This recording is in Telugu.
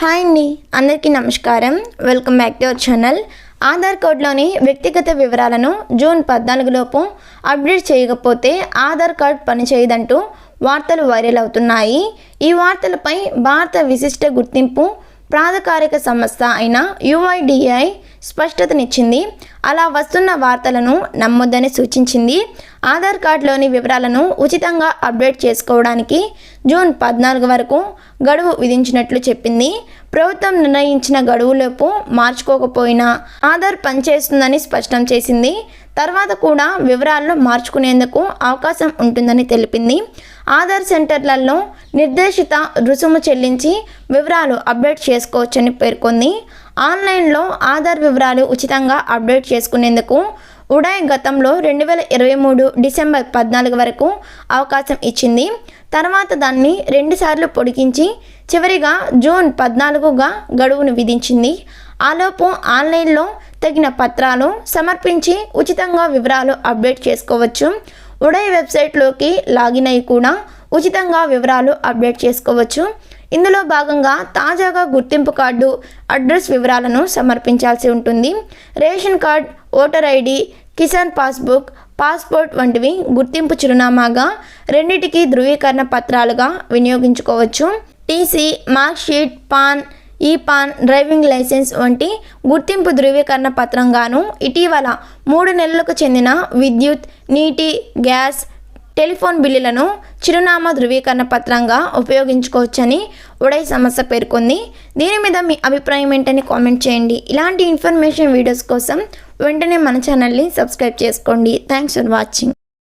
హాయ్ అండి అందరికీ నమస్కారం. Welcome back to our channel. Aadhaar కార్డులోని వ్యక్తిగత వివరాలను జూన్ పద్నాలుగులోపు అప్డేట్ చేయకపోతే ఆధార్ కార్డ్ పనిచేయదంటూ వార్తలు వైరల్ అవుతున్నాయి. ఈ వార్తలపై భారత విశిష్ట గుర్తింపు ప్రాధికారిక సంస్థ అయిన యుఐడిఐ స్పష్టతనిచ్చింది. అలా వస్తున్న వార్తలను నమ్మొద్దని సూచించింది. ఆధార్ కార్డులోని వివరాలను ఉచితంగా అప్డేట్ చేసుకోవడానికి జూన్ పద్నాలుగు వరకు గడువు విధించినట్లు చెప్పింది. ప్రభుత్వం నిర్ణయించిన గడువులోపు మార్చుకోకపోయినా ఆధార్ పనిచేస్తుందని స్పష్టం చేసింది. తర్వాత కూడా వివరాలను మార్చుకునేందుకు అవకాశం ఉంటుందని తెలిపింది. ఆధార్ సెంటర్లలో నిర్దేశిత రుసుము చెల్లించి వివరాలు అప్డేట్ చేసుకోవచ్చని పేర్కొంది. ఆన్లైన్లో ఆధార్ వివరాలు ఉచితంగా అప్డేట్ చేసుకునేందుకు ఉడాయ్ గతంలో రెండు వేల ఇరవై మూడు డిసెంబర్ పద్నాలుగు వరకు అవకాశం ఇచ్చింది. తర్వాత దాన్ని రెండుసార్లు పొడిగించి చివరిగా జూన్ పద్నాలుగుగా గడువును విధించింది. ఆలోపు ఆన్లైన్లో తగిన పత్రాలు సమర్పించి ఉచితంగా వివరాలు అప్డేట్ చేసుకోవచ్చు. ఉడాయ్ వెబ్సైట్లోకి లాగిన్ అయి కూడా ఉచితంగా వివరాలు అప్డేట్ చేసుకోవచ్చు. ఇందులో భాగంగా తాజాగా గుర్తింపు కార్డు అడ్రస్ వివరాలను సమర్పించాల్సి ఉంటుంది. Ration card voter ID Kisan passbook passport వంటివి గుర్తింపు చిరునామాగా రెండింటికి ధృవీకరణ పత్రాలుగా వినియోగించుకోవచ్చు. TC marksheet PAN e PAN driving licence వంటి గుర్తింపు ధృవీకరణ పత్రంగాను ఇటీవల మూడు నెలలకు చెందిన విద్యుత్ నీటి గ్యాస్ టెలిఫోన్ బిల్లులను చిరునామా ధృవీకరణ పత్రంగా ఉపయోగించుకోవచ్చని ఉడై సంస్థ పేర్కొంది. దీని మీద మీ అభిప్రాయం ఏంటని కామెంట్ చేయండి. ఇలాంటి ఇన్ఫర్మేషన్ వీడియోస్ కోసం వెంటనే మన ఛానల్ని సబ్స్క్రైబ్ చేసుకోండి. Thanks for watching.